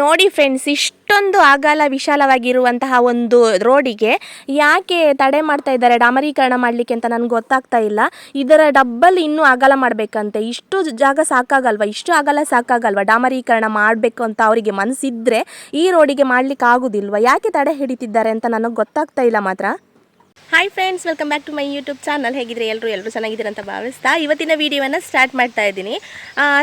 ನೋಡಿ ಫ್ರೆಂಡ್ಸ್ ಇಷ್ಟೊಂದು ಅಗಲ ವಿಶಾಲವಾಗಿರುವಂತಹ ಒಂದು ರೋಡಿಗೆ ಯಾಕೆ ತಡೆ ಮಾಡ್ತಾ ಇದ್ದಾರೆ, ಡಾಮರೀಕರಣ ಮಾಡಲಿಕ್ಕೆ ಅಂತ ನನಗೆ ಗೊತ್ತಾಗ್ತಾ ಇಲ್ಲ. ಇದರ ಡಬ್ಬಲ್ ಇನ್ನೂ ಅಗಲ ಮಾಡಬೇಕಂತೆ. ಇಷ್ಟು ಜಾಗ ಸಾಕಾಗಲ್ವಾ? ಇಷ್ಟು ಅಗಲ ಸಾಕಾಗಲ್ವಾ? ಡಾಮರೀಕರಣ ಮಾಡಬೇಕು ಅಂತ ಅವರಿಗೆ ಮನಸ್ಸಿದ್ರೆ ಈ ರೋಡಿಗೆ ಮಾಡ್ಲಿಕ್ಕೆ ಆಗುದಿಲ್ವಾ ಯಾಕೆ ತಡೆ ಹಿಡಿತಿದ್ದಾರೆ ಅಂತ ನನಗೆ ಗೊತ್ತಾಗ್ತಾ ಇಲ್ಲ ಮಾತ್ರ. Hi friends welcome back to my YouTube channel ಹೇಗಿದ್ರೆ ಎಲ್ಲರೂ ಎಲ್ಲರೂ ಚೆನ್ನಾಗಿದ್ದೀರ ಅಂತ ಭಾವಿಸ್ತಾ ಇವತ್ತಿನ ವಿಡಿಯೋವನ್ನು ಸ್ಟಾರ್ಟ್ ಮಾಡ್ತಾ ಇದ್ದೀನಿ.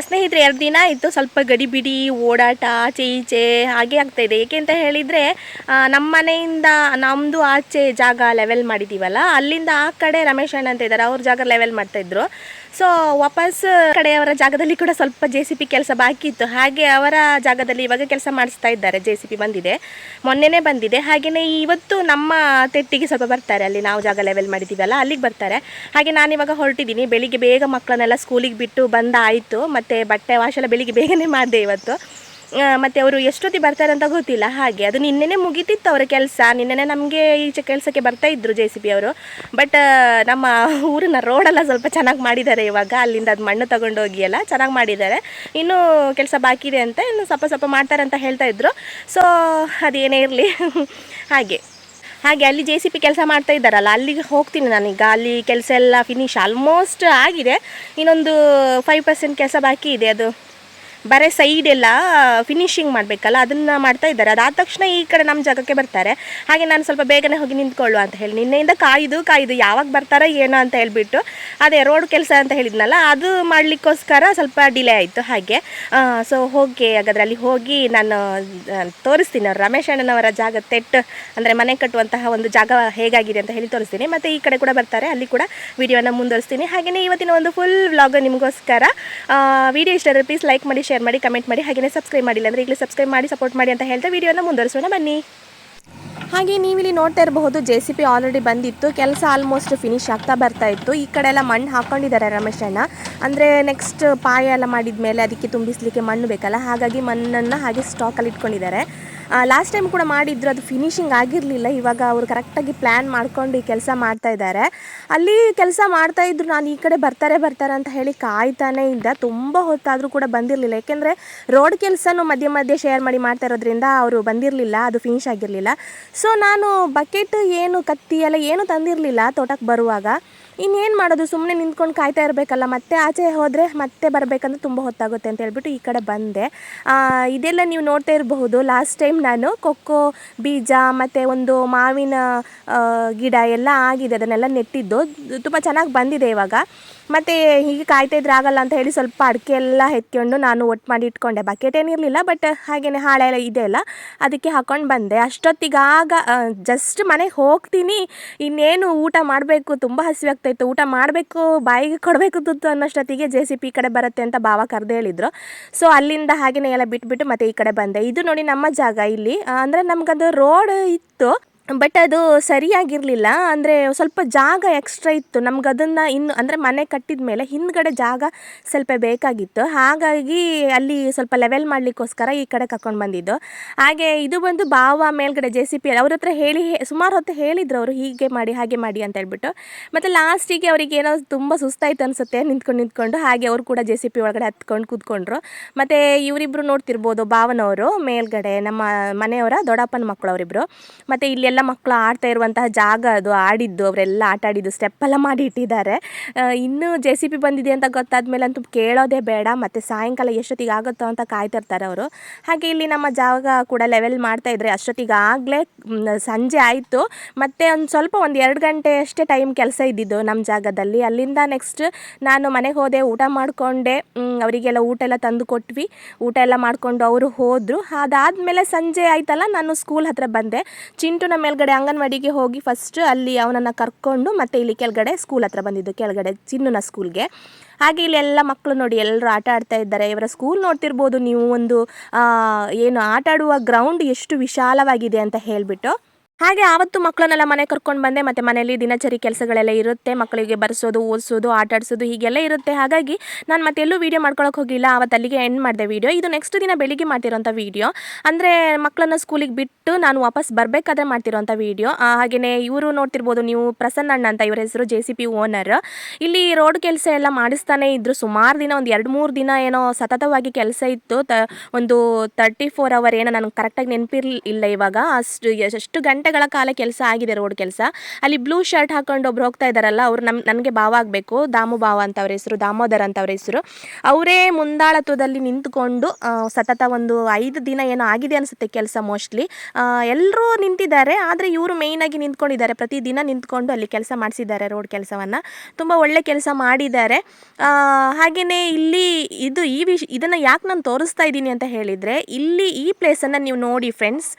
ಸ್ನೇಹಿತರೆ, ಎರಡು ದಿನ ಇತ್ತು ಸ್ವಲ್ಪ ಗಡಿಬಿಡಿ, ಓಡಾಟ ಆಚೆ ಈಚೆ ಹಾಗೆ ಆಗ್ತಾ ಇದೆ. ಏಕೆ ಅಂತ ಹೇಳಿದರೆ ನಮ್ಮ ಮನೆಯಿಂದ ನಮ್ಮದು ಆಚೆ ಜಾಗ ಲೆವೆಲ್ ಮಾಡಿದ್ದೀವಲ್ಲ ಅಲ್ಲಿಂದ ಆ ಕಡೆ ರಮೇಶ್ ಅಣ್ಣ ಅಂತ ಇದ್ದಾರೆ. ಅವ್ರ ಜಾಗ ಲೆವೆಲ್ ಮಾಡ್ತಾಯಿದ್ರು ಸೊ ವಾಪಸ್ ಕಡೆಯವರ ಜಾಗದಲ್ಲಿ ಕೂಡ ಸ್ವಲ್ಪ ಜೆ ಸಿ ಪಿ ಕೆಲಸ ಬಾಕಿ ಇತ್ತು. ಹಾಗೆ ಅವರ ಜಾಗದಲ್ಲಿ ಇವಾಗ ಕೆಲಸ ಮಾಡಿಸ್ತಾ ಇದ್ದಾರೆ ಜೆ ಸಿ ಪಿ ಬಂದಿದೆ. ಮೊನ್ನೆನೇ ಬಂದಿದೆ. ಹಾಗೆಯೇ ಇವತ್ತು ನಮ್ಮ ತೆಟ್ಟಿಗೆ ಸ್ವಲ್ಪ ಬರ್ತಾರೆ. ಅಲ್ಲಿ ನಾವು ಜಾಗ ಲೆವೆಲ್ ಮಾಡಿದ್ದೀವಲ್ಲ, ಅಲ್ಲಿಗೆ ಬರ್ತಾರೆ. ಹಾಗೆ ನಾನು ಇವಾಗ ಹೊರಟಿದ್ದೀನಿ. ಬೆಳಿಗ್ಗೆ ಬೇಗ ಮಕ್ಕಳನ್ನೆಲ್ಲ ಸ್ಕೂಲಿಗೆ ಬಿಟ್ಟು ಬಂದಾಯಿತು. ಮತ್ತು ಬಟ್ಟೆ ವಾಶೆಲ್ಲ ಬೆಳಿಗ್ಗೆ ಬೇಗನೆ ಮಾಡಿದೆ ಇವತ್ತು. ಮತ್ತೆ ಅವರು ಎಷ್ಟೊತ್ತಿಗೆ ಬರ್ತಾರೆ ಅಂತ ಗೊತ್ತಿಲ್ಲ. ಹಾಗೆ ಅದು ನಿನ್ನೆನೇ ಮುಗಿತಿತ್ತು ಅವರ ಕೆಲಸ. ನಿನ್ನೆನೇ ನಮಗೆ ಈಚೆ ಕೆಲಸಕ್ಕೆ ಬರ್ತಾ ಇದ್ರು ಜೆ ಸಿ ಬಿ ಅವರು. ಬಟ್ ನಮ್ಮ ಊರಿನ ರೋಡೆಲ್ಲ ಸ್ವಲ್ಪ ಚೆನ್ನಾಗಿ ಮಾಡಿದ್ದಾರೆ ಇವಾಗ. ಅಲ್ಲಿಂದ ಅದು ಮಣ್ಣು ತಗೊಂಡೋಗಿ ಎಲ್ಲ ಚೆನ್ನಾಗಿ ಮಾಡಿದ್ದಾರೆ. ಇನ್ನೂ ಕೆಲಸ ಬಾಕಿ ಇದೆ ಅಂತ ಇನ್ನು ಸ್ವಲ್ಪ ಸ್ವಲ್ಪ ಮಾಡ್ತಾರೆ ಅಂತ ಹೇಳ್ತಾ ಇದ್ರು. ಸೊ ಅದೇನೇ ಇರಲಿ. ಹಾಗೆ. ಹಾಗೆ ಅಲ್ಲಿ ಜೆ ಸಿ ಪಿ ಕೆಲಸ ಮಾಡ್ತಾ ಇದ್ದಾರಲ್ಲ, ಅಲ್ಲಿಗೆ ಹೋಗ್ತೀನಿ ನಾನೀಗ. ಅಲ್ಲಿ ಕೆಲಸ ಎಲ್ಲ ಫಿನಿಶ್ ಆಲ್ಮೋಸ್ಟ್ ಆಗಿದೆ. ಇನ್ನೊಂದು ಫೈವ್ ಪರ್ಸೆಂಟ್ ಕೆಲಸ ಬಾಕಿ ಇದೆ ಅದು. ಬರೀ ಸೈಡ್ ಎಲ್ಲ ಫಿನಿಶಿಂಗ್ ಮಾಡಬೇಕಲ್ಲ, ಅದನ್ನು ಮಾಡ್ತಾ ಇದ್ದಾರೆ. ಅದಾದ ತಕ್ಷಣ ಈ ಕಡೆ ನಮ್ಮ ಜಾಗಕ್ಕೆ ಬರ್ತಾರೆ. ಹಾಗೆ ನಾನು ಸ್ವಲ್ಪ ಬೇಗನೆ ಹೋಗಿ ನಿಂತ್ಕೊಳ್ಳುವ ಅಂತ ಹೇಳಿ, ನಿನ್ನೆಯಿಂದ ಕಾಯ್ದು ಕಾಯ್ದು ಯಾವಾಗ ಬರ್ತಾರೋ ಏನೋ ಅಂತ ಹೇಳ್ಬಿಟ್ಟು, ಅದೇ ರೋಡ್ ಕೆಲಸ ಅಂತ ಹೇಳಿದ್ನಲ್ಲ, ಅದು ಮಾಡಲಿಕ್ಕೋಸ್ಕರ ಸ್ವಲ್ಪ ಡಿಲೇ ಆಯಿತು ಹಾಗೆ. ಸೊ ಹೋಗಿ ಹಾಗಾದ್ರೆ ಅಲ್ಲಿ ಹೋಗಿ ನಾನು ತೋರಿಸ್ತೀನಿ ಅವ್ರು. ರಮೇಶ್ ಅಣ್ಣನವರ ಜಾಗ ತೆಟ್ಟು, ಅಂದರೆ ಮನೆ ಕಟ್ಟುವಂತಹ ಒಂದು ಜಾಗ ಹೇಗಾಗಿದೆ ಅಂತ ಹೇಳಿ ತೋರಿಸ್ತೀನಿ. ಮತ್ತು ಈ ಕಡೆ ಕೂಡ ಬರ್ತಾರೆ, ಅಲ್ಲಿ ಕೂಡ ವಿಡಿಯೋನ ಮುಂದುವರಿಸ್ತೀನಿ. ಹಾಗೆಯೇ ಇವತ್ತಿನ ಒಂದು ಫುಲ್ ವ್ಲಾಗ್ ನಿಮಗೋಸ್ಕರ ವಿಡಿಯೋ ಇಷ್ಟ ಪ್ಲೀಸ್ ಲೈಕ್ ಮಾಡಿ ಶೇರ್ ಮಾಡಿ ಕಮೆಂಟ್ ಮಾಡಿ ಹಾಗೆಯೇ ಸಬ್ಸ್ಕ್ರೈಬ್ ಮಾಡಿಲ್ಲ ಅಂದರೆ ಈಗಲೇ ಸಬ್ಸ್ಕ್ರೈಬ್ ಮಾಡಿ ಸಪೋರ್ಟ್ ಮಾಡಿ ಅಂತ ಹೇಳ್ತಾ ವಿಡಿಯೋನ ಮುಂದುವರಿಸೋಣ, ಬನ್ನಿ. ಹಾಗೆ ನೀವಿಲ್ಲಿ ನೋಡ್ತಾ ಇರಬಹುದು ಜೆ ಸಿ ಪಿ ಆಲ್ರೆಡಿ ಬಂದಿತ್ತು, ಕೆಲಸ ಆಲ್ಮೋಸ್ಟ್ ಫಿನಿಶ್ ಆಗ್ತಾ ಬರ್ತಾ ಇತ್ತು. ಈ ಕಡೆ ಎಲ್ಲ ಮಣ್ಣು ಹಾಕ್ಕೊಂಡಿದ್ದಾರೆ ರಮೇಶ್ ಅಣ್ಣ. ಅಂದರೆ ನೆಕ್ಸ್ಟ್ ಪಾಯ ಎಲ್ಲ ಮಾಡಿದ ಮೇಲೆ ಅದಕ್ಕೆ ತುಂಬಿಸ್ಲಿಕ್ಕೆ ಮಣ್ಣು ಬೇಕಲ್ಲ, ಹಾಗಾಗಿ ಮಣ್ಣನ್ನು ಹಾಗೆ ಸ್ಟಾಕಲ್ಲಿ ಇಟ್ಕೊಂಡಿದ್ದಾರೆ. ಲಾಸ್ಟ್ ಟೈಮ್ ಕೂಡ ಮಾಡಿದ್ರು, ಅದು ಫಿನಿಶಿಂಗ್ ಆಗಿರಲಿಲ್ಲ. ಇವಾಗ ಅವರು ಕರೆಕ್ಟಾಗಿ ಪ್ಲ್ಯಾನ್ ಮಾಡ್ಕೊಂಡು ಈ ಕೆಲಸ ಮಾಡ್ತಾ ಇದ್ದಾರೆ. ಅಲ್ಲಿ ಕೆಲಸ ಮಾಡ್ತಾ ಇದ್ರು, ನಾನು ಈ ಕಡೆ ಬರ್ತಾರೆ ಬರ್ತಾರೆ ಅಂತ ಹೇಳಿ ಕಾಯ್ತಾನೆ ಇದ್ದ. ತುಂಬ ಹೊತ್ತಾದರೂ ಕೂಡ ಬಂದಿರಲಿಲ್ಲ. ಯಾಕೆಂದರೆ ರೋಡ್ ಕೆಲಸನೂ ಮಧ್ಯೆ ಮಧ್ಯೆ ಶೇರ್ ಮಾಡಿ ಮಾಡ್ತಾ ಇರೋದ್ರಿಂದ ಅವರು ಬಂದಿರಲಿಲ್ಲ, ಅದು ಫಿನಿಶ್ ಆಗಿರಲಿಲ್ಲ. ಸೊ ನಾನು ಬಕೆಟ್ ಏನು, ಕತ್ತಿ ಎಲ್ಲ ಏನು ತಂದಿರಲಿಲ್ಲ ತೋಟಕ್ಕೆ ಬರುವಾಗ. ಇನ್ನೇನು ಮಾಡೋದು? ಸುಮ್ಮನೆ ನಿಂತ್ಕೊಂಡು ಕಾಯ್ತಾ ಇರಬೇಕಲ್ಲ, ಮತ್ತೆ ಆಚೆ ಹೋದರೆ ಮತ್ತೆ ಬರಬೇಕಂದ್ರೆ ತುಂಬ ಹೊತ್ತಾಗುತ್ತೆ ಅಂತ ಹೇಳ್ಬಿಟ್ಟು ಈ ಕಡೆ ಬಂದೆ. ಇದೆಲ್ಲ ನೀವು ನೋಡ್ತಾ ಇರಬಹುದು. ಲಾಸ್ಟ್ ಟೈಮ್ ನಾನು ಕೊಕ್ಕೋ, ಬೀಜ, ಮತ್ತು ಒಂದು ಮಾವಿನ ಗಿಡ ಎಲ್ಲ ಆಗಿದೆ. ಅದನ್ನೆಲ್ಲ ನೆಟ್ಟಿದ್ದು. ತುಂಬ ಚೆನ್ನಾಗಿ ಬಂದಿದೆ ಇವಾಗ. ಮತ್ತು ಹೀಗೆ ಕಾಯ್ತಾ ಇದ್ರೆ ಆಗಲ್ಲ ಅಂತ ಹೇಳಿ ಸ್ವಲ್ಪ ಅಡಿಕೆ ಎಲ್ಲ ಎತ್ಕೊಂಡು ನಾನು ಒಟ್ಟು ಮಾಡಿ ಇಟ್ಕೊಂಡೆ. ಬಕೆಟ್ ಏನಿರಲಿಲ್ಲ ಬಟ್ ಹಾಗೇನೆ ಹಾಳೆ ಎಲ್ಲ ಇದೆ ಅಲ್ಲ, ಅದಕ್ಕೆ ಹಾಕೊಂಡು ಬಂದೆ. ಅಷ್ಟೊತ್ತಿಗಾಗ ಜಸ್ಟ್ ಮನೆಗೆ ಹೋಗ್ತೀನಿ, ಇನ್ನೇನು ಊಟ ಮಾಡಬೇಕು, ತುಂಬ ಹಸಿವಾಗ್ತಾಯಿತ್ತು ಊಟ ಮಾಡಬೇಕು, ಬಾಯಿಗೆ ಕೊಡಬೇಕು ತುತ್ತು ಅನ್ನೋಷ್ಟೊತ್ತಿಗೆ ಜೆ ಸಿ ಪಿ ಕಡೆ ಬರುತ್ತೆ ಅಂತ ಭಾವ ಕರೆದು ಹೇಳಿದರು. ಸೊ ಅಲ್ಲಿಂದ ಹಾಗೆಯೇ ಎಲ್ಲ ಬಿಟ್ಬಿಟ್ಟು ಮತ್ತೆ ಈ ಕಡೆ ಬಂದೆ. ಇದು ನೋಡಿ ನಮ್ಮ ಜಾಗ ಇಲ್ಲಿ. ಅಂದರೆ ನಮಗದು ರೋಡ್ ಇತ್ತು. ಬಟ್ ಅದು ಸರಿಯಾಗಿರಲಿಲ್ಲ. ಅಂದರೆ ಸ್ವಲ್ಪ ಜಾಗ ಎಕ್ಸ್ಟ್ರಾ ಇತ್ತು. ನಮ್ಗೆ ಅದನ್ನು ಇನ್ನು ಅಂದರೆ ಮನೆ ಕಟ್ಟಿದ ಮೇಲೆ ಹಿಂದ್ಗಡೆ ಜಾಗ ಸ್ವಲ್ಪ ಬೇಕಾಗಿತ್ತು. ಹಾಗಾಗಿ ಅಲ್ಲಿ ಸ್ವಲ್ಪ ಲೆವೆಲ್ ಮಾಡಲಿಕ್ಕೋಸ್ಕರ ಈ ಕಡೆ ಕರ್ಕೊಂಡು ಬಂದಿದ್ದು. ಹಾಗೆ ಇದು ಬಂದು ಬಾವ ಮೇಲ್ಗಡೆ ಜೆ ಸಿ ಪಿ ಅವ್ರ ಹತ್ರ ಹೇಳಿ ಸುಮಾರು ಹೊತ್ತು ಹೇಳಿದ್ರು ಅವರು ಹೀಗೆ ಮಾಡಿ, ಹಾಗೆ ಮಾಡಿ ಅಂತ ಹೇಳ್ಬಿಟ್ಟು. ಮತ್ತು ಲಾಸ್ಟಿಗೆ ಅವರಿಗೆ ಏನೋ ತುಂಬ ಸುಸ್ತಾಯ್ತು ಅನಿಸುತ್ತೆ ನಿಂತ್ಕೊಂಡು ನಿಂತ್ಕೊಂಡು. ಹಾಗೆ ಅವರು ಕೂಡ ಜೆ ಸಿ ಪಿ ಒಳಗಡೆ ಹತ್ಕೊಂಡು ಕೂತ್ಕೊಂಡ್ರು. ಮತ್ತು ಇವರಿಬ್ಬರು ನೋಡ್ತಿರ್ಬೋದು ಭಾವನವರು ಮೇಲ್ಗಡೆ, ನಮ್ಮ ಮನೆಯವರ ದೊಡ್ಡಪ್ಪನ ಮಕ್ಕಳು ಅವರಿಬ್ಬರು ಮತ್ತು ಇಲ್ಲೆಲ್ಲ ಮಕ್ಕಳು ಆಡ್ತಾ ಇರುವಂತಹ ಜಾಗ ಅದು, ಆಡಿದ್ದು, ಅವರೆಲ್ಲ ಆಟ ಆಡಿದ್ದು ಸ್ಟೆಪ್ಪೆಲ್ಲ ಮಾಡಿ ಇಟ್ಟಿದ್ದಾರೆ. ಇನ್ನೂ ಜೆ ಸಿ ಪಿ ಬಂದಿದೆ ಅಂತ ಗೊತ್ತಾದ್ಮೇಲೆ ಅಂತೂ ಕೇಳೋದೇ ಬೇಡ, ಮತ್ತು ಸಾಯಂಕಾಲ ಎಷ್ಟೊತ್ತಿಗೆ ಆಗುತ್ತೋ ಅಂತ ಕಾಯ್ತಿರ್ತಾರೆ ಅವರು. ಹಾಗೆ ಇಲ್ಲಿ ನಮ್ಮ ಜಾಗ ಕೂಡ ಲೆವೆಲ್ ಮಾಡ್ತಾ ಇದ್ರೆ ಅಷ್ಟೊತ್ತಿಗಾಗಲೇ ಸಂಜೆ ಆಯಿತು. ಮತ್ತು ಒಂದು ಸ್ವಲ್ಪ ಒಂದು ಎರಡು ಗಂಟೆ ಅಷ್ಟೇ ಟೈಮ್ ಕೆಲಸ ಇದ್ದಿದ್ದು ನಮ್ಮ ಜಾಗದಲ್ಲಿ. ಅಲ್ಲಿಂದ ನೆಕ್ಸ್ಟ್ ನಾನು ಮನೆಗೆ ಹೋದೆ, ಊಟ ಮಾಡಿಕೊಂಡೆ. ಅವರಿಗೆಲ್ಲ ಊಟ ಎಲ್ಲ ತಂದು ಕೊಟ್ವಿ. ಊಟ ಎಲ್ಲ ಮಾಡಿಕೊಂಡು ಅವರು ಹೋದರು. ಅದಾದಮೇಲೆ ಸಂಜೆ ಆಯ್ತಲ್ಲ, ನಾನು ಸ್ಕೂಲ್ ಹತ್ರ ಬಂದೆ. ಚಿಂಟುನ ಮೇಲ್ಗಡೆ ಅಂಗನವಾಡಿಗೆ ಹೋಗಿ ಫಸ್ಟ್ ಅಲ್ಲಿ ಅವನನ್ನು ಕರ್ಕೊಂಡು ಮತ್ತೆ ಇಲ್ಲಿ ಕೆಳಗಡೆ ಸ್ಕೂಲ್ ಹತ್ರ ಬಂದಿದ್ದು, ಕೆಳಗಡೆ ಚಿನ್ನನ ಸ್ಕೂಲ್ಗೆ ಹಾಗೆ ಇಲ್ಲಿ ಎಲ್ಲ ಮಕ್ಕಳು ನೋಡಿ ಎಲ್ಲರೂ ಆಟ ಆಡ್ತಾ ಇದ್ದಾರೆ. ಇವರ ಸ್ಕೂಲ್ ನೋಡ್ತಿರ್ಬೋದು ನೀವು ಒಂದು ಏನು ಆಟ ಆಡುವ ಗ್ರೌಂಡ್ ಎಷ್ಟು ವಿಶಾಲವಾಗಿದೆ ಅಂತ ಹೇಳಿಬಿಟ್ಟು. ಹಾಗೆ ಆವತ್ತು ಮಕ್ಕಳನ್ನೆಲ್ಲ ಮನೆ ಕರ್ಕೊಂಡು ಬಂದೆ. ಮತ್ತು ಮನೆಯಲ್ಲಿ ದಿನಚರಿ ಕೆಲಸಗಳೆಲ್ಲ ಇರುತ್ತೆ. ಮಕ್ಕಳಿಗೆ ಬರೆಸೋದು, ಓದಿಸೋದು, ಆಟ ಆಡಿಸೋದು ಹೀಗೆಲ್ಲ ಇರುತ್ತೆ. ಹಾಗಾಗಿ ನಾನು ಮತ್ತೆ ಎಲ್ಲೂ ವೀಡಿಯೋ ಮಾಡ್ಕೊಳಕ್ಕೆ ಹೋಗಿಲ್ಲ. ಆವತ್ತು ಅಲ್ಲಿಗೆ ಎಂಡ್ ಮಾಡಿದೆ ವೀಡಿಯೋ ಇದು ನೆಕ್ಸ್ಟ್ ದಿನ ಬೆಳಿಗ್ಗೆ ಮಾಡ್ತಿರೋಂಥ ವೀಡಿಯೋ ಅಂದರೆ ಮಕ್ಕಳನ್ನ ಸ್ಕೂಲಿಗೆ ಬಿಟ್ಟು ನಾನು ವಾಪಸ್ ಬರಬೇಕಾದ್ರೆ ಮಾಡ್ತಿರೋಂಥ ವೀಡಿಯೋ ಹಾಗೆಯೇ ಇವರು ನೋಡ್ತಿರ್ಬೋದು, ನೀವು ಪ್ರಸನ್ನ ಅಣ್ಣ ಅಂತ ಇವರ ಹೆಸರು ಜೆ ಸಿ ಪಿ ಓನರ್ ಇಲ್ಲಿ ರೋಡ್ ಕೆಲಸ ಎಲ್ಲ ಮಾಡಿಸ್ತಾನೆ ಇದ್ದರು ಸುಮಾರು ದಿನ, ಒಂದು ಎರಡು ಮೂರು ದಿನ ಏನೋ ಸತತವಾಗಿ ಕೆಲಸ ಇತ್ತು. ತ, ಒಂದು ತರ್ಟಿ ಫೋರ್ ಅವರ್ ಏನೋ ನನಗೆ ಕರೆಕ್ಟಾಗಿ ನೆನಪಿರ್ಲಿಲ್ಲ ಇವಾಗ. ಅಷ್ಟು ಎಷ್ಟು ಗಂಟೆಗಳ ಕಾಲ ಕೆಲಸ ಆಗಿದೆ ರೋಡ್ ಕೆಲಸ. ಅಲ್ಲಿ ಬ್ಲೂ ಶರ್ಟ್ ಹಾಕೊಂಡು ಒಬ್ರು ಹೋಗ್ತಾ ಇದ್ದಾರಲ್ಲ, ಅವ್ರು ನಮ್, ನನಗೆ ಭಾವ ಆಗಬೇಕು. ದಾಮು ಭಾವ ಅಂತ ಅವ್ರ ಹೆಸರು, ದಾಮೋದರ್ ಅಂತ ಅವ್ರ ಹೆಸರು. ಅವರೇ ಮುಂದಾಳತ್ವದಲ್ಲಿ ನಿಂತ್ಕೊಂಡು ಸತತ ಒಂದು ಐದು ದಿನ ಏನೋ ಆಗಿದೆ ಅನಿಸುತ್ತೆ ಕೆಲಸ ಮೋಸ್ಟ್ಲಿ. ಎಲ್ಲರೂ ನಿಂತಿದ್ದಾರೆ, ಆದರೆ ಇವರು ಮೇಯ್ನಾಗಿ ನಿಂತ್ಕೊಂಡಿದ್ದಾರೆ. ಪ್ರತಿದಿನ ನಿಂತ್ಕೊಂಡು ಅಲ್ಲಿ ಕೆಲಸ ಮಾಡಿಸಿದ್ದಾರೆ ರೋಡ್ ಕೆಲಸವನ್ನು. ತುಂಬ ಒಳ್ಳೆ ಕೆಲಸ ಮಾಡಿದ್ದಾರೆ. ಹಾಗೆಯೇ ಇಲ್ಲಿ ಇದು ಈ ವಿಷ, ಇದನ್ನು ಯಾಕೆ ನಾನು ತೋರಿಸ್ತಾ ಇದ್ದೀನಿ ಅಂತ ಹೇಳಿದರೆ, ಇಲ್ಲಿ ಈ ಪ್ಲೇಸನ್ನು ನೀವು ನೋಡಿ ಫ್ರೆಂಡ್ಸ್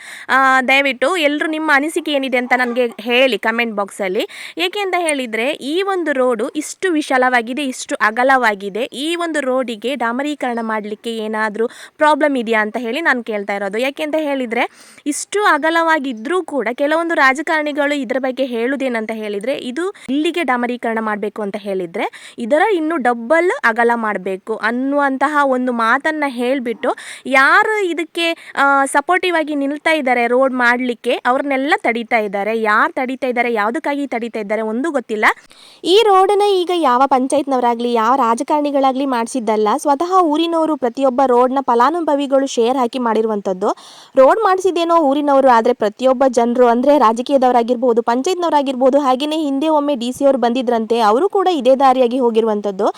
ದಯವಿಟ್ಟು ಎಲ್ಲರೂ ನಿಮ್ಮ ಅನಿಸಿಕೆ ಏನಿದೆ ಅಂತ ನನಗೆ ಹೇಳಿ ಕಮೆಂಟ್ ಬಾಕ್ಸಲ್ಲಿ ಏಕೆ ಅಂತ ಹೇಳಿದರೆ, ಈ ಒಂದು ರೋಡು ಇಷ್ಟು ವಿಶಾಲವಾಗಿದೆ, ಇಷ್ಟು ಅಗಲವಾಗಿದೆ. ಈ ಒಂದು ರೋಡಿಗೆ ಡಾಮರೀಕರಣ ಮಾಡಲಿಕ್ಕೆ ಏನಾದರೂ ಪ್ರಾಬ್ಲಮ್ ಇದೆಯಾ ಅಂತ ಹೇಳಿ ನಾನು ಕೇಳ್ತಾ ಇರೋದು. ಯಾಕೆ ಅಂತ ಹೇಳಿದರೆ, ಇಷ್ಟು ಅಗಲವಾಗಿದ್ದರೂ ಕೂಡ ಕೆಲವೊಂದು ರಾಜಕಾರಣಿಗಳು ಇದರ ಬಗ್ಗೆ ಹೇಳುವುದೇನಂತ ಹೇಳಿದರೆ, ಇದು ಇಲ್ಲಿಗೆ ಡಾಮರೀಕರಣ ಮಾಡಬೇಕು ಅಂತ ಹೇಳಿದರೆ, ಇದರ ಇನ್ನು ಡಬ್ಬಲ್ ಅಗಲ ಮಾಡಬೇಕು ಅನ್ನುವಂತಹ ಒಂದು ಮಾತನ್ನು ಹೇಳಿಬಿಟ್ಟು, ಯಾರು ಇದಕ್ಕೆ ಸಪೋರ್ಟಿವ್ ಆಗಿ ನಿಲ್ತಾ ಇದ್ದಾರೆ ರೋಡ್ ಮಾಡಲಿಕ್ಕೆ, ಅವ್ರನ್ನೆಲ್ಲ ತಡೀತಾ ಇದ್ದಾರೆ, ಯಾರು ತಡೀತಾ ಇದ್ದಾರೆ, ಯಾವುದಕ್ಕಾಗಿ ತಡೀತಾ ಇದ್ದಾರೆ ಒಂದು ಗೊತ್ತಿಲ್ಲ. ಈ ರೋಡನ್ನ ಈಗ ಯಾವ ಪಂಚಾಯತ್ನವರಾಗಲಿ, ಯಾವ ರಾಜಕಾರಣಿಗಳಾಗಲಿ ಮಾಡಿಸಿದ್ದಲ್ಲ, ಸ್ವತಃ ಊರಿನವರು ಪ್ರತಿಯೊಬ್ಬ ರೋಡ್ನ ಫಲಾನುಭವಿಗಳು ಶೇರ್ ಹಾಕಿ ಮಾಡಿರುವಂಥದ್ದು. ರೋಡ್ ಮಾಡಿಸಿದ್ದೇನೋ ಊರಿನವರು, ಆದರೆ ಪ್ರತಿಯೊಬ್ಬ ಜನರು ಅಂದರೆ ರಾಜಕೀಯದವರಾಗಿರ್ಬೋದು, ಪಂಚಾಯತ್ನವರಾಗಿರ್ಬೋದು ಹಾಗೆಯೇ ಹಿಂದೆ ಒಮ್ಮೆ ಡಿ ಸಿ ಅವರು ಬಂದಿದ್ರಂತೆ, ಅವರು ಕೂಡ ಇದೇ ದಾರಿಯಾಗಿ ಹೋಗಿರುವಂಥದ್ದು.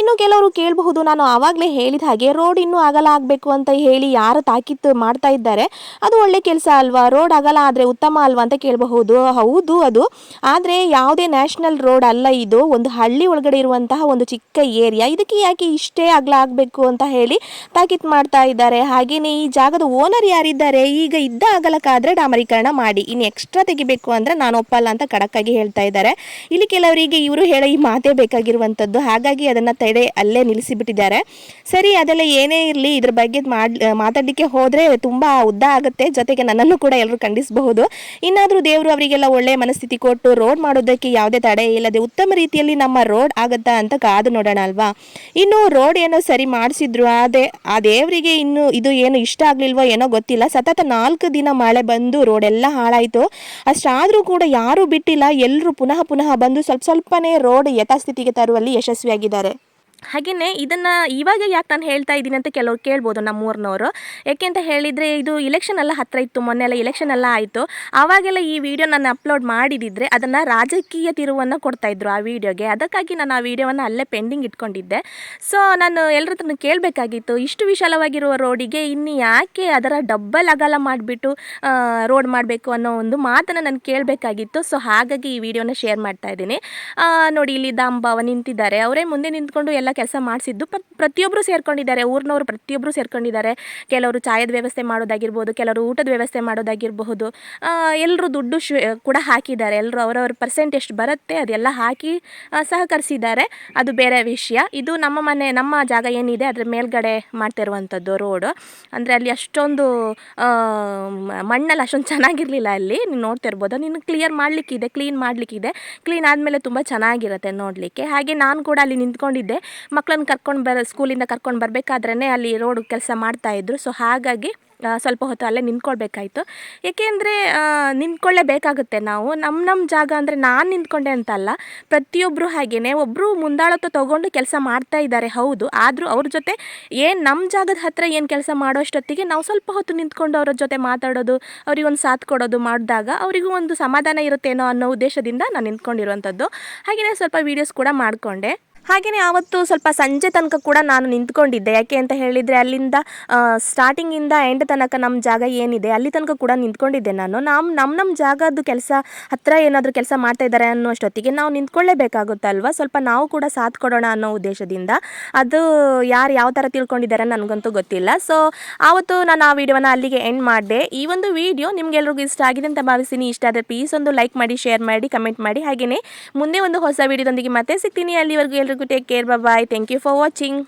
ಇನ್ನು ಕೆಲವರು ಕೇಳಬಹುದು, ನಾನು ಆವಾಗಲೇ ಹೇಳಿದ ಹಾಗೆ ರೋಡ್ ಇನ್ನೂ ಅಗಲ ಆಗಬೇಕು ಅಂತ ಹೇಳಿ ಯಾರು ತಾಕೀತು ಮಾಡ್ತಾ ಇದ್ದಾರೆ. ಅದು ಒಳ್ಳೆ ಕೆಲಸ ಅಲ್ವಾ? ರೋಡ್ ಅಗಲ ಆದರೆ ಉತ್ತಮ ಅಲ್ವಾ ಅಂತ ಕೇಳಬಹುದು. ಹೌದು ಅದು. ಆದರೆ ಯಾವುದೇ ನ್ಯಾಷನಲ್ ರೋಡ್ ಅಲ್ಲ ಇದು. ಒಂದು ಹಳ್ಳಿ ಒಳಗಡೆ ಇರುವಂತಹ ಒಂದು ಚಿಕ್ಕ ಏರಿಯಾ. ಇದಕ್ಕೆ ಯಾಕೆ ಇಷ್ಟೇ ಅಗಲ ಆಗಬೇಕು ಅಂತ ಹೇಳಿ ತಾಕೀತು ಮಾಡ್ತಾ ಇದ್ದಾರೆ. ಹಾಗೆಯೇ ಈ ಜಾಗದ ಓನರ್ ಯಾರಿದ್ದಾರೆ? ಈಗ ಇದ್ದ ಆಗಲಕ್ಕಾದರೆ ಡಾಮರೀಕರಣ ಮಾಡಿ. ಇನ್ನು ಎಕ್ಸ್ಟ್ರಾ ತೆಗಿಬೇಕು ಅಂದರೆ ನಾನು ಒಪ್ಪಲ್ಲ ಅಂತ ಖಡಕ್ಕಾಗಿ ಹೇಳ್ತಾ ಇದ್ದಾರೆ. ಇಲ್ಲಿ ಕೆಲವರಿಗೆ ಇವರು ಹೇಳೋ ಈ ಮಾತೇ ಬೇಕಾಗಿರುವಂಥದ್ದು. ಹಾಗಾಗಿ ಅದನ್ನು ತಡೆ ಅಲ್ಲೇ ನಿಲ್ಲಿಸಿಬಿಟ್ಟಿದ್ದಾರೆ. ಸರಿ, ಅದೆಲ್ಲ ಏನೇ ಇರಲಿ, ಇದ್ರ ಬಗ್ಗೆ ಮಾತಾಡಲಿಕ್ಕೆ ಹೋದರೆ ತುಂಬ ಉದ್ದ ಆಗುತ್ತೆ. ಜೊತೆಗೆ ನನ್ನನ್ನು ಕೂಡ ಎಲ್ಲರೂ ಖಂಡಿಸಬಹುದು. ಇನ್ನಾದರೂ ದೇವರು ಅವರಿಗೆಲ್ಲ ಒಳ್ಳೆಯ ಮನಸ್ಥಿತಿ ಕೊಟ್ಟು ರೋಡ್ ಮಾಡೋದಕ್ಕೆ ಯಾವುದೇ ತಡೆ ಇಲ್ಲದೆ ಉತ್ತಮ ರೀತಿಯಲ್ಲಿ ನಮ್ಮ ರೋಡ್ ಆಗುತ್ತಾ ಅಂತ ಕಾದು ನೋಡೋಣ ಅಲ್ವಾ? ಇನ್ನು ರೋಡ್ ಏನೋ ಸರಿ ಮಾಡಿಸಿದ್ರು ಅದೇ ಆ ದೇವರಿಗೆ ಇನ್ನು ಇದು ಏನು ಇಷ್ಟ ಆಗಲಿಲ್ವೋ ಏನೋ ಗೊತ್ತಿಲ್ಲ. ಸತತ ನಾಲ್ಕು ದಿನ ಮಳೆ ಬಂದು ರೋಡ್ ಎಲ್ಲ ಹಾಳಾಯಿತು. ಅಷ್ಟಾದರೂ ಕೂಡ ಯಾರೂ ಬಿಟ್ಟಿಲ್ಲ. ಎಲ್ಲರೂ ಪುನಃ ಪುನಃ ಬಂದು ಸ್ವಲ್ಪ ಸ್ವಲ್ಪನೇ ರೋಡ್ ಯಥಾಸ್ಥಿತಿಗೆ ತರುವಲ್ಲಿ ಯಶಸ್ವಿಯಾಗಿದ್ದಾರೆ. ಹಾಗೆಯೇ ಇದನ್ನು ಇವಾಗ ಯಾಕೆ ನಾನು ಹೇಳ್ತಾ ಇದ್ದೀನಿ ಅಂತ ಕೆಲವ್ರು ಕೇಳ್ಬೋದು ನಮ್ಮೂರಿನವರು. ಯಾಕೆ ಅಂತ ಹೇಳಿದರೆ ಇದು ಇಲೆಕ್ಷನ್ ಎಲ್ಲ ಹತ್ತಿರ ಇತ್ತು, ಮೊನ್ನೆ ಎಲ್ಲ ಇಲೆಕ್ಷನ್ ಎಲ್ಲ ಆಯಿತು. ಆವಾಗೆಲ್ಲ ಈ ವಿಡಿಯೋ ನಾನು ಅಪ್ಲೋಡ್ ಮಾಡಿದಿದ್ರೆ ಅದನ್ನು ರಾಜಕೀಯ ತಿರುವನ್ನು ಕೊಡ್ತಾಯಿದ್ರು ಆ ವಿಡಿಯೋಗೆ ಅದಕ್ಕಾಗಿ ನಾನು ಆ ವಿಡಿಯೋವನ್ನು ಅಲ್ಲೇ ಪೆಂಡಿಂಗ್ ಇಟ್ಕೊಂಡಿದ್ದೆ. ಸೊ ನಾನು ಎಲ್ಲರ ಹತ್ರ ಕೇಳಬೇಕಾಗಿತ್ತು. ಇಷ್ಟು ವಿಶಾಲವಾಗಿರುವ ರೋಡಿಗೆ ಇನ್ನು ಯಾಕೆ ಅದರ ಡಬ್ಬಲ್ ಅಗಲ ಮಾಡಿಬಿಟ್ಟು ರೋಡ್ ಮಾಡಬೇಕು ಅನ್ನೋ ಒಂದು ಮಾತನ್ನು ನಾನು ಕೇಳಬೇಕಾಗಿತ್ತು. ಸೊ ಹಾಗಾಗಿ ಈ ವಿಡಿಯೋನ ಶೇರ್ ಮಾಡ್ತಾ ಇದ್ದೀನಿ. ನೋಡಿ ಇಲ್ಲಿ ದಾಂಬಾವ ನಿಂತಿದ್ದಾರೆ. ಅವರೇ ಮುಂದೆ ನಿಂತ್ಕೊಂಡು ಎಲ್ಲ ಕೆಲಸ ಮಾಡಿಸಿದ್ದು ಪ್ರತಿಯೊಬ್ಬರು ಸೇರ್ಕೊಂಡಿದ್ದಾರೆ. ಊರಿನವರು ಪ್ರತಿಯೊಬ್ಬರು ಸೇರ್ಕೊಂಡಿದ್ದಾರೆ. ಕೆಲವರು ಚಾಯದ ವ್ಯವಸ್ಥೆ ಮಾಡೋದಾಗಿರ್ಬೋದು, ಕೆಲವರು ಊಟದ ವ್ಯವಸ್ಥೆ ಮಾಡೋದಾಗಿರಬಹುದು. ಎಲ್ಲರೂ ದುಡ್ಡು ಶು, ಕೂಡ ಹಾಕಿದ್ದಾರೆ. ಎಲ್ಲರೂ ಅವರವ್ರ ಪರ್ಸೆಂಟ್ ಎಷ್ಟು ಬರುತ್ತೆ ಅದೆಲ್ಲ ಹಾಕಿ ಸಹಕರಿಸಿದ್ದಾರೆ. ಅದು ಬೇರೆ ವಿಷಯ. ಇದು ನಮ್ಮ ಮನೆ, ನಮ್ಮ ಜಾಗ ಏನಿದೆ ಅದರ ಮೇಲ್ಗಡೆ ಮಾಡ್ತಿರುವಂಥದ್ದು ರೋಡು. ಅಂದರೆ ಅಲ್ಲಿ ಅಷ್ಟೊಂದು ಮಣ್ಣಲ್ಲಿ ಅಷ್ಟೊಂದು ಚೆನ್ನಾಗಿರಲಿಲ್ಲ ಅಲ್ಲಿ. ನೀವು ನೋಡ್ತಿರ್ಬೋದು ನೀನು ಕ್ಲಿಯರ್ ಮಾಡಲಿಕ್ಕಿದೆ ಕ್ಲೀನ್ ಮಾಡಲಿಕ್ಕಿದೆ. ಕ್ಲೀನ್ ಆದಮೇಲೆ ತುಂಬ ಚೆನ್ನಾಗಿರುತ್ತೆ ನೋಡಲಿಕ್ಕೆ. ಹಾಗೆ ನಾನು ಕೂಡ ಅಲ್ಲಿ ನಿಂತ್ಕೊಂಡಿದ್ದೆ. ಮಕ್ಕಳನ್ನ ಕರ್ಕೊಂಡು ಬರ, ಸ್ಕೂಲಿಂದ ಕರ್ಕೊಂಡು ಬರಬೇಕಾದ್ರೇ ಅಲ್ಲಿ ರೋಡ್ ಕೆಲಸ ಮಾಡ್ತಾಯಿದ್ರು ಸೊ ಹಾಗಾಗಿ ಸ್ವಲ್ಪ ಹೊತ್ತು ಅಲ್ಲೇ ನಿಂತ್ಕೊಳ್ಬೇಕಾಯ್ತು. ಏಕೆಂದರೆ ನಿಂತ್ಕೊಳ್ಳೇಬೇಕಾಗುತ್ತೆ ನಾವು. ನಮ್ಮ ನಮ್ಮ ಜಾಗ ಅಂದರೆ ನಾನು ನಿಂತ್ಕೊಂಡೆ ಅಂತಲ್ಲ ಪ್ರತಿಯೊಬ್ಬರು ಹಾಗೇ ಒಬ್ಬರು ಮುಂದಾಳತ್ವ ತೊಗೊಂಡು ಕೆಲಸ ಮಾಡ್ತಾ ಇದ್ದಾರೆ ಹೌದು. ಆದರೂ ಅವ್ರ ಜೊತೆ ಏನು ನಮ್ಮ ಜಾಗದ ಹತ್ರ ಏನು ಕೆಲಸ ಮಾಡೋಷ್ಟೊತ್ತಿಗೆ ನಾವು ಸ್ವಲ್ಪ ಹೊತ್ತು ನಿಂತ್ಕೊಂಡು ಅವ್ರ ಜೊತೆ ಮಾತಾಡೋದು ಅವರಿಗೊಂದು ಸಾಥ್ ಕೊಡೋದು ಮಾಡಿದಾಗ ಅವರಿಗೂ ಒಂದು ಸಮಾಧಾನ ಇರುತ್ತೇನೋ ಅನ್ನೋ ಉದ್ದೇಶದಿಂದ ನಾನು ನಿಂತ್ಕೊಂಡಿರುವಂಥದ್ದು. ಹಾಗೆಯೇ ಸ್ವಲ್ಪ ವೀಡಿಯೋಸ್ ಕೂಡ ಮಾಡಿಕೊಂಡೆ. ಹಾಗೆಯೇ ಆವತ್ತು ಸ್ವಲ್ಪ ಸಂಜೆ ತನಕ ಕೂಡ ನಾನು ನಿಂತ್ಕೊಂಡಿದ್ದೆ. ಯಾಕೆ ಅಂತ ಹೇಳಿದರೆ ಅಲ್ಲಿಂದ ಸ್ಟಾರ್ಟಿಂಗಿಂದ ಎಂಡ್ ತನಕ ನಮ್ಮ ಜಾಗ ಏನಿದೆ, ಅಲ್ಲಿ ತನಕ ಕೂಡ ನಿಂತ್ಕೊಂಡಿದ್ದೆ ನಾನು. ನಮ್ಮ ನಮ್ಮ ನಮ್ಮ ಜಾಗದ್ದು ಕೆಲಸ ಹತ್ತಿರ ಏನಾದರೂ ಕೆಲಸ ಮಾಡ್ತಾ ಇದ್ದಾರೆ ಅನ್ನೋಷ್ಟೊತ್ತಿಗೆ ನಾವು ನಿಂತ್ಕೊಳ್ಳೇಬೇಕಾಗುತ್ತಲ್ವ? ಸ್ವಲ್ಪ ನಾವು ಕೂಡ ಸಾಥ್ ಕೊಡೋಣ ಅನ್ನೋ ಉದ್ದೇಶದಿಂದ. ಅದು ಯಾರು ಯಾವ ಥರ ತಿಳ್ಕೊಂಡಿದ್ದಾರೆ ನನಗಂತೂ ಗೊತ್ತಿಲ್ಲ. ಸೊ ಆವತ್ತು ನಾನು ಆ ವಿಡಿಯೋನ ಅಲ್ಲಿಗೆ ಎಂಡ್ ಮಾಡಿದೆ. ಈ ಒಂದು ವಿಡಿಯೋ ನಿಮಗೆಲ್ಲರಿಗೂ ಇಷ್ಟ ಆಗಿದೆ ಅಂತ ಭಾವಿಸ್ತೀನಿ. ಇಷ್ಟ ಆದರೆ ಪ್ಲೀಸ್ ಒಂದು ಲೈಕ್ ಮಾಡಿ ಶೇರ್ ಮಾಡಿ ಕಮೆಂಟ್ ಮಾಡಿ. ಹಾಗೆಯೇ ಮುಂದೆ ಒಂದು ಹೊಸ ವಿಡಿಯೋದೊಂದಿಗೆ ಮತ್ತೆ ಸಿಗ್ತೀನಿ. ಅಲ್ಲಿವರೆಗೂ ಎಲ್ರಿಗೂ take care bye thank you for watching